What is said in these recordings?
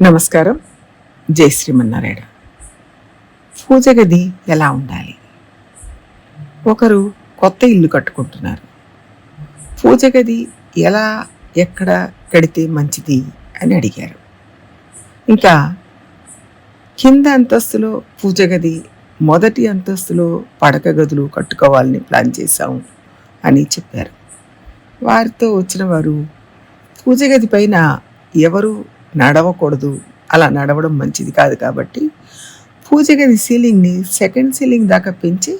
నమస్కారం. జై శ్రీమన్నారాయణ. పూజ గది ఎలా ఉండాలి? ఒకరు కొత్త ఇల్లు కట్టుకుంటున్నారు. పూజ గది ఎలా ఎక్కడ కడితే మంచిది అని అడిగారు. ఇంకా కింద అంతస్తులో పూజ గది మొదటి అంతస్తులో పడక గదులు కట్టుకోవాలని ప్లాన్ చేశాము అని చెప్పారు. వారితో వచ్చిన వారు పూజ గది పైన ఎవరు నడవకూడదు. అలా నడవడం మంచిది కాదు కాబట్టి పూజ గది సీలింగ్ని సెకండ్ సీలింగ్ దాకా పెంచి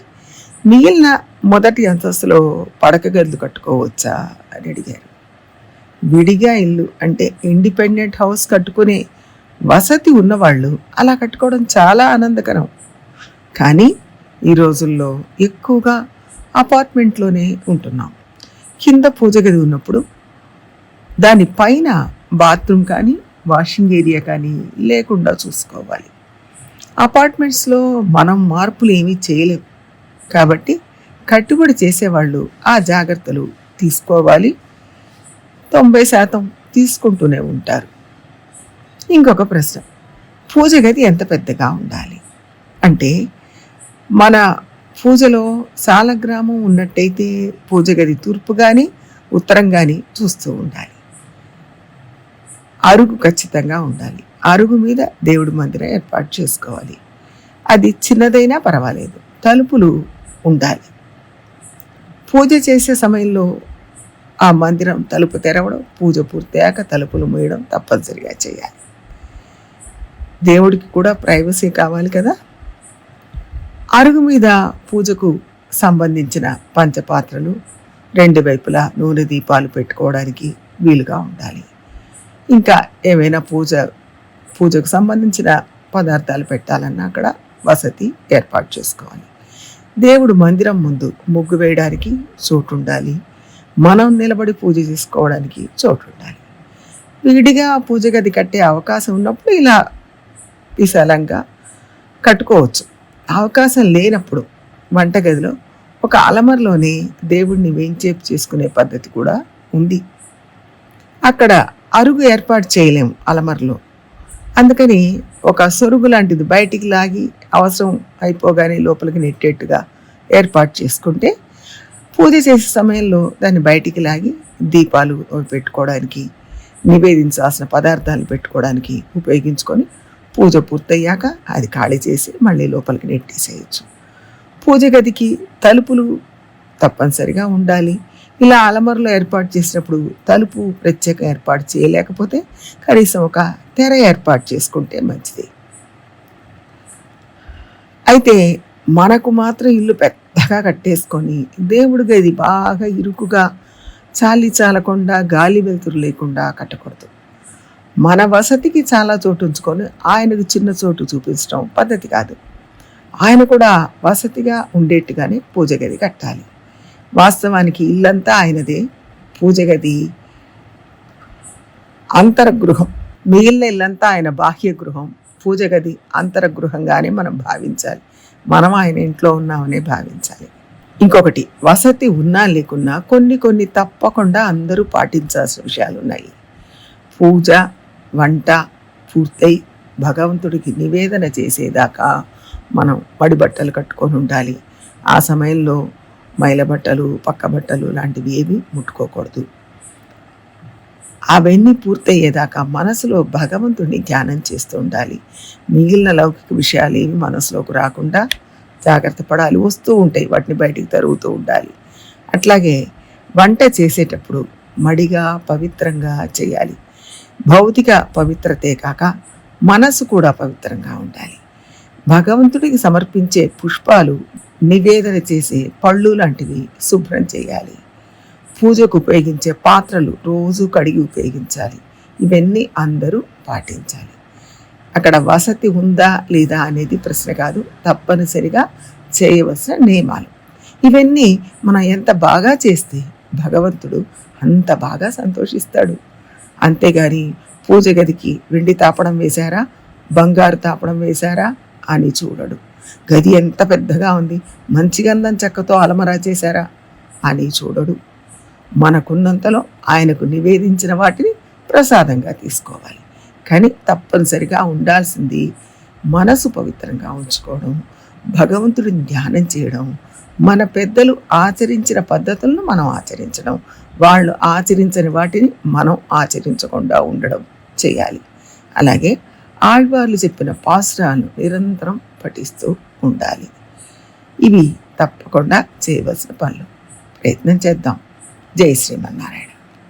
మిగిలిన మొదటి అంతస్తులో పడక గదులు కట్టుకోవచ్చా అని అడిగారు. విడిగా ఇల్లు అంటే ఇండిపెండెంట్ హౌస్ కట్టుకునే వసతి ఉన్నవాళ్ళు అలా కట్టుకోవడం చాలా ఆనందకరం. కానీ ఈ రోజుల్లో ఎక్కువగా అపార్ట్మెంట్లోనే ఉంటున్నాం. కింద పూజ గది ఉన్నప్పుడు దానిపైన బాత్రూమ్ కానీ వాషింగ్ ఏరియా కానీ లేకుండా చూసుకోవాలి. అపార్ట్మెంట్స్లో మనం మార్పులు ఏమీ చేయలేము కాబట్టి కట్టుబడి చేసేవాళ్ళు ఆ జాగ్రత్తలు తీసుకోవాలి. తొంభై శాతం తీసుకుంటూనే ఉంటారు. ఇంకొక ప్రశ్న. పూజ గది ఎంత పెద్దగా ఉండాలి? అంటే మన పూజలో సాలగ్రామం ఉన్నట్టయితే పూజ గది తూర్పు కానీ ఉత్తరం కానీ చూస్తూ ఉండాలి. అరుగు ఖచ్చితంగా ఉండాలి. అరుగు మీద దేవుడి మందిరం ఏర్పాటు చేసుకోవాలి. అది చిన్నదైనా పర్వాలేదు. తలుపులు ఉండాలి. పూజ చేసే సమయంలో ఆ మందిరం తలుపు తెరవడం పూజ పూర్తయ్యాక తలుపులు మూయడం తప్పనిసరిగా చేయాలి. దేవుడికి కూడా ప్రైవసీ కావాలి కదా? అరుగు మీద పూజకు సంబంధించిన పంచపాత్రలు రెండు వైపులా నూనె దీపాలు పెట్టుకోవడానికి వీలుగా ఉండాలి. ఇంకా ఏమైనా పూజ పూజకు సంబంధించిన పదార్థాలు పెట్టాలన్నా అక్కడ వసతి ఏర్పాటు చేసుకోవాలి. దేవుడు మందిరం ముందు ముగ్గు వేయడానికి చోటు ఉండాలి మనం నిలబడి పూజ చేసుకోవడానికి చోటు ఉండాలి విడిగా పూజ గది కట్టే అవకాశం ఉన్నప్పుడు ఇలా విశాలంగా కట్టుకోవచ్చు. అవకాశం లేనప్పుడు వంటగదిలో ఒక అలమరలోనే దేవుడిని వేంచేపు చేసుకునే పద్ధతి కూడా ఉంది. అక్కడ అరుగు ఏర్పాటు చేయలేము అలమరలో. అందుకని ఒక సొరుగు లాంటిది బయటికి లాగి అవసరం అయిపోగానే లోపలికి నెట్టేట్టుగా ఏర్పాటు చేసుకుంటే పూజ చేసే సమయంలో దాన్ని బయటికి లాగి దీపాలు పెట్టుకోవడానికి నివేదించాల్సిన పదార్థాలు పెట్టుకోవడానికి ఉపయోగించుకొని పూజ పూర్తయ్యాక అది ఖాళీ చేసి మళ్ళీ లోపలికి నెట్టేసేయచ్చు. పూజ గదికి తలుపులు తప్పనిసరిగా ఉండాలి. ఇలా అలమరలో ఏర్పాటు చేసినప్పుడు తలుపు ప్రత్యేక ఏర్పాటు చేయలేకపోతే కనీసం ఒక తెర ఏర్పాటు చేసుకుంటే మంచిది. అయితే మనకు మాత్రం ఇల్లు పెద్దగా కట్టేసుకొని దేవుడి గది బాగా ఇరుకుగా చాలి చాలకుండా గాలి వెలుతురు లేకుండా కట్టకూడదు. మన వసతికి చాలా చోటు ఉంచుకొని ఆయనకు చిన్న చోటు చూపించడం పద్ధతి కాదు. ఆయన కూడా వసతిగా ఉండేట్టుగానే పూజ గది కట్టాలి. వాస్తవానికి ఇల్లంతా ఆయనదే. పూజ గది అంతరగృహం. మిగిలిన ఇల్లంతా ఆయన బాహ్య గృహం. పూజ గది అంతరగృహంగానే మనం భావించాలి. మనం ఆయన ఇంట్లో ఉన్నామనే భావించాలి. ఇంకొకటి వసతి ఉన్నా లేకున్నా కొన్ని కొన్ని తప్పకుండా అందరూ పాటించాల్సిన విషయాలు ఉన్నాయి. పూజ వంట పూర్తయి భగవంతుడికి నివేదన చేసేదాకా మనం పడి బట్టలు కట్టుకొని ఉండాలి. ఆ సమయంలో మైల బట్టలు పక్క బట్టలు లాంటివి ఏవి ముట్టుకోకూడదు. అవన్నీ పూర్తయ్యేదాకా మనసులో భగవంతుడిని ధ్యానం చేస్తూ ఉండాలి. మిగిలిన లౌకిక విషయాలు ఏవి మనసులోకి రాకుండా జాగ్రత్త పడాలి. వస్తూ ఉంటాయి. వాటిని బయటికి తరుగుతూ ఉండాలి. అట్లాగే వంట చేసేటప్పుడు మడిగా పవిత్రంగా చేయాలి. భౌతిక పవిత్రతే కాక మనసు కూడా పవిత్రంగా ఉండాలి. భగవంతుడికి సమర్పించే పుష్పాలు నివేదన చేసే పళ్ళు లాంటివి శుభ్రం చేయాలి. పూజకు ఉపయోగించే పాత్రలు రోజు కడిగి ఉపయోగించాలి. ఇవన్నీ అందరూ పాటించాలి. అక్కడ వసతి ఉందా లేదా అనేది ప్రశ్న కాదు. తప్పనిసరిగా చేయవలసిన నియమాలు. ఇవన్నీ మనం ఎంత బాగా చేస్తే భగవంతుడు అంత బాగా సంతోషిస్తాడు. అంతేగాని పూజ గదికి వెండి తాపడం వేశారా? బంగారు తాపడం వేశారా? అని చూడడు. గది ఎంత పెద్దగా ఉంది? మంచి గంధం చెక్కతో అలమరా చేశారా? అని చూడడు. మనకున్నంతలో ఆయనకు నివేదించిన వాటిని ప్రసాదంగా తీసుకోవాలి. కానీ తప్పనిసరిగా ఉండాల్సింది మనసు పవిత్రంగా ఉంచుకోవడం భగవంతుడు ధ్యానం చేయడం మన పెద్దలు ఆచరించిన పద్ధతులను మనం ఆచరించడం వాళ్ళు ఆచరించని వాటిని మనం ఆచరించకుండా ఉండడం చేయాలి. అలాగే ఆళ్వార్లు చెప్పిన పాసురాలను నిరంతరం పఠిస్తూ ఉండాలి. ఇవి తప్పకుండా చేయవలసిన పనులు. ప్రయత్నం చేద్దాం. జై శ్రీమన్నారాయణ.